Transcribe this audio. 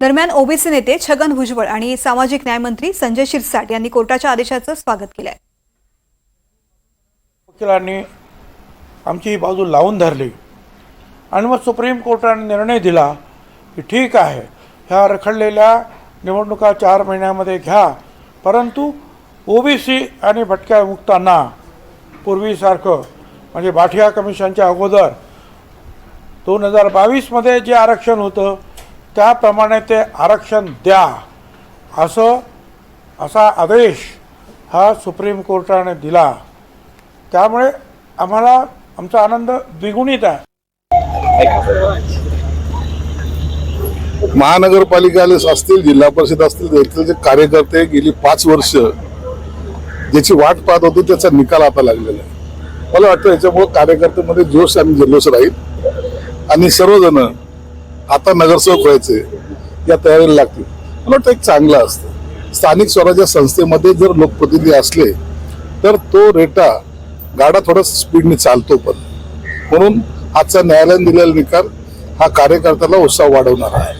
दरम्यान ओबीसी नेते छगन भुजबळ आणि सामाजिक न्यायमंत्री संजय शिरसाट यांनी कोर्टाच्या आदेशाचं स्वागत केलंय. वकिलांनी आमची ही बाजू लावून धरली आणि मग सुप्रीम कोर्टाने निर्णय दिला की ठीक आहे ह्या रखडलेल्या निवडणुका चार महिन्यामध्ये घ्या परंतु ओबीसी आणि भटक्या मुक्तांना पूर्वीसारखं म्हणजे भाटिया कमिशनच्या अगोदर दोन हजार बावीसमध्ये जे आरक्षण होतं त्याप्रमाणे ते आरक्षण द्या. असं असा आदेश हा सुप्रीम कोर्टाने दिला. त्यामुळे आम्हाला आमचा आनंद द्विगुणित आहे. महानगरपालिका असतील जिल्हा परिषद असतील येथील जे कार्यकर्ते गेली पाच वर्ष ज्याची वाट पाहत होती त्याचा निकाल आता लागलेला आहे. मला वाटतं याच्यामुळे कार्यकर्त्यांमध्ये जोश आणि जल्लोष राहील. आणि सर्वजण आता नगरसेवक व्हायचे या तयारीला लागतील. मला वाटतं एक चांगलं असतं. स्थानिक स्वराज्य संस्थेमध्ये जर लोकप्रतिनिधी असले तर तो रेटा गाडा थोडा स्पीडने चालतो पण. म्हणून आजचा न्यायालयाने दिलेला निकाल हा कार्यकर्त्याला उत्साह वाढवणार आहे.